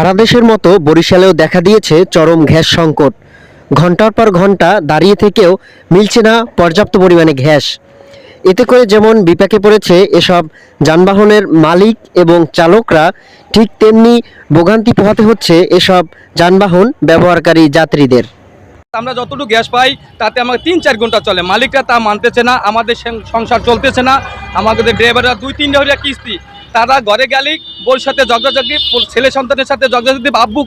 সারা দেশের মতো বরিশালেও দেখা দিয়েছে চরম গ্যাস সংকট। ঘণ্টার পর ঘণ্টা দাঁড়িয়ে থেকেও মিলছে না পর্যাপ্ত পরিমাণে গ্যাস। এতে করে যেমন বিপাকে পড়েছে এসব যানবাহনের মালিক এবং চালকরা, ঠিক তেমনি ভোগান্তি পোহাতে হচ্ছে এসব যানবাহন ব্যবহারকারী যাত্রীদের। আমরা যতটুকু গ্যাস পাই, তাতে আমাকে তিন চার ঘণ্টা চলে। মালিকরা তা মানতেছে না, আমাদের সংসার চলতেছে না। আমাদের ড্রাইভাররা দুই তিনটা হইয়া কিস্তি তারা ঘরে গেলেই বোর সাথে জগজাগি ছেলে সন্তানের সাথে জগজাগি আব্বু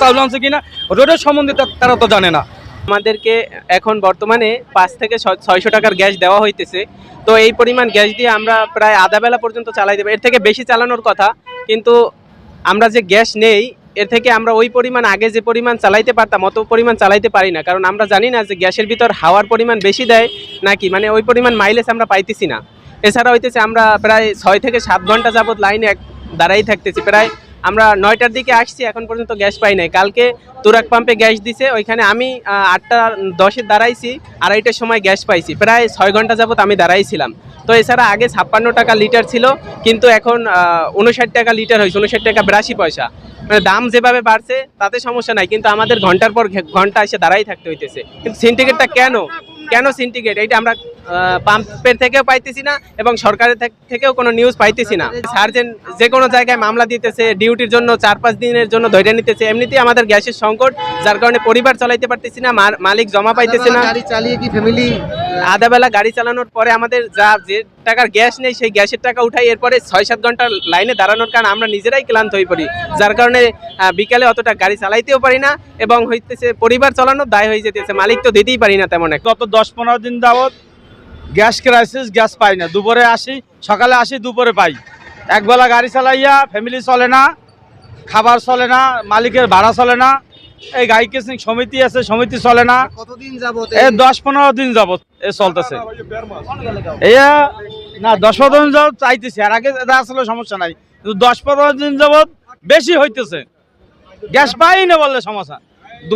চাউল আনছে কিনা, রোডের সম্বন্ধে তারা তো জানে না। আমাদেরকে এখন বর্তমানে পাঁচ থেকে ছয়শো টাকার গ্যাস দেওয়া হইতেছে। তো এই পরিমাণ গ্যাস দিয়ে আমরা প্রায় আধা বেলা পর্যন্ত চালাই দেবো। এর থেকে বেশি চালানোর কথা, কিন্তু আমরা যে গ্যাস নেই, এর থেকে আমরা ওই পরিমাণ আগে যে পরিমাণ চালাইতে পারতাম, অত পরিমাণ চালাইতে পারি না। কারণ আমরা জানি না যে গ্যাসের ভিতর হাওয়ার পরিমাণ বেশি দেয় নাকি মানে ওই পরিমাণ মাইলেজ আমরা পাইতেছি না। এছাড়া হইতেছে আমরা প্রায় ছয় থেকে সাত ঘণ্টা যাবত লাইনে দাঁড়াই থাকতেছি। প্রায় আমরা নয়টার দিকে আসছি, এখন পর্যন্ত গ্যাস পাই নাই। কালকে তুরাক পাম্পে গ্যাস দিছে, ওইখানে আমি আটটা দশে দাঁড়াইছি, আড়াইটার সময় গ্যাস পাইছি। প্রায় ছয় ঘণ্টা যাবত আমি দাঁড়াইছিলাম। তো এছাড়া আগে ছাপ্পান্ন টাকা লিটার ছিল, কিন্তু এখন উনষাট টাকা লিটার হয়েছে উনষাট টাকা বিরাশি পয়সা। মানে দাম যেভাবে বাড়ছে, তাতে সমস্যা নাই, কিন্তু আমাদের ঘণ্টার পর ঘণ্টা এসে দাঁড়াই থাকতে হইতেছে। কিন্তু সিন্ডিকেটটা কেন? কেন সিন্ডিকেট এইটা আমরা পাম্পের থেকেও পাইতেছি না এবং সরকারের থেক- থেকেও কোনো নিউজ পাইতেছি না। সার্জেন যে কোনো জায়গায় মামলা দিতেছে ডিউটির জন্য চার পাঁচ দিনের জন্য ধৈর্য নিতেছে, এমনিতেই আমাদের গ্যাসের সংকট, যার কারণে পরিবার চালাইতে পারতেছি না মালিক জমা পাইতেছে না। গাড়ি চালিয়ে কি ফ্যামিলি আধা বেলা গাড়ি চালানোর পরে আমাদের যা যে টাকার গ্যাস নেই, সেই গ্যাসের টাকা উঠাই এরপরে ছয় সাত ঘণ্টা লাইনে দাঁড়ানোর কারণে আমরা নিজেরাই ক্লান্ত হয়ে পড়ি। যার কারণে বিকালে অতটা গাড়ি চালাইতেও পারি না এবং হইতেছে পরিবার চালানোর দায় হয়ে যেতেছে। মালিক তো দিতেই পারি না তেমন গত দশ পনেরো দিন যাবৎ গ্যাস ক্রাইসিস গ্যাস পাই না। দুপুরে আসি, সকালে আসি, দুপুরে পাই। একবেলা গাড়ি চালাইয়া ফ্যামিলি চলে না, খাবার চলে না, মালিকের ভাড়া চলে না এই গাড়ি কেসিং সমিতি আছে সমিতি চলে না। কতদিন যাবত এই? দশ পনেরো দিন যাবৎ এ চলতেছে। এইয়া না দশ পনেরো দিন যাবৎ চাইতেছি। আর আগে এটা আসলে সমস্যা নাই। কিন্তু দশ পনেরো দিন যাবৎ বেশি হইতেছে। গ্যাস পাই না বললে সমস্যা।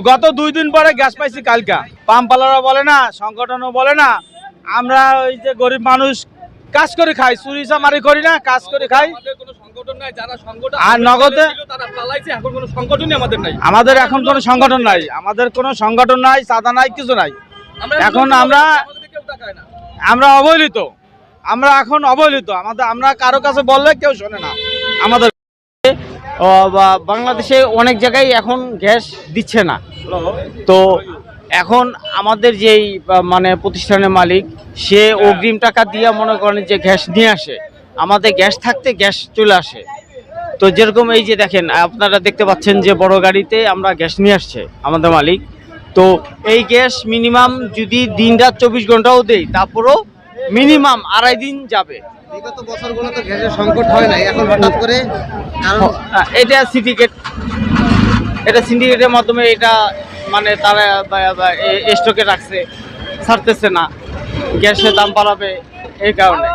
গত দুই দিন পরে গ্যাস পাইছি কালকা। পাম্পালারা বলে না সংগঠনও বলে না। আমরা ওই যে গরিব মানুষ কাজ করে খাই। চুরি চামারি করি না কাজ করে খাই। আমাদের কোনো সংগঠন নাই যারা সংগঠন আর নগদে? আমাদের এখন কোনো সংগঠন নাই। আমাদের কোনো সংগঠন নাই সাদা নাই কিছু নাই। এখন আমরা- আমরা অবহেলিত। আমরা এখন অবহেলিত। আমাদের আমরা কারও কাছে বললে কেউ শোনে না। আমাদের বাংলাদেশে অনেক জায়গায় এখন গ্যাস দিচ্ছে না। তো এখন আমাদের যেই মানে প্রতিষ্ঠানের মালিক সে অগ্রিম টাকা দিয়ে মনে করেন যে গ্যাস নিয়ে আসে। আমাদের গ্যাস থাকতে গ্যাস চলে আসে। তো যেরকম এই যে দেখেন আপনারা দেখতে পাচ্ছেন যে বড় গাড়িতে আমরা গ্যাস নিয়ে আসছে আমাদের মালিক। তো এই গ্যাস মিনিমাম যদি দিন রাত চব্বিশ ঘন্টাও দেই তারপরও মিনিমাম আড়াই দিন যাবে। বিগত বছরগুলো তো গ্যাসের সংকট হয় না এখন হঠাৎ করে কারণ এটা সিন্ডিকেট এটা সিন্ডিকেটের মাধ্যমে এটা মানে তারা স্টকে রাখছে ছাড়তেছে না। গ্যাসের দাম বাড়াবে এই কারণে।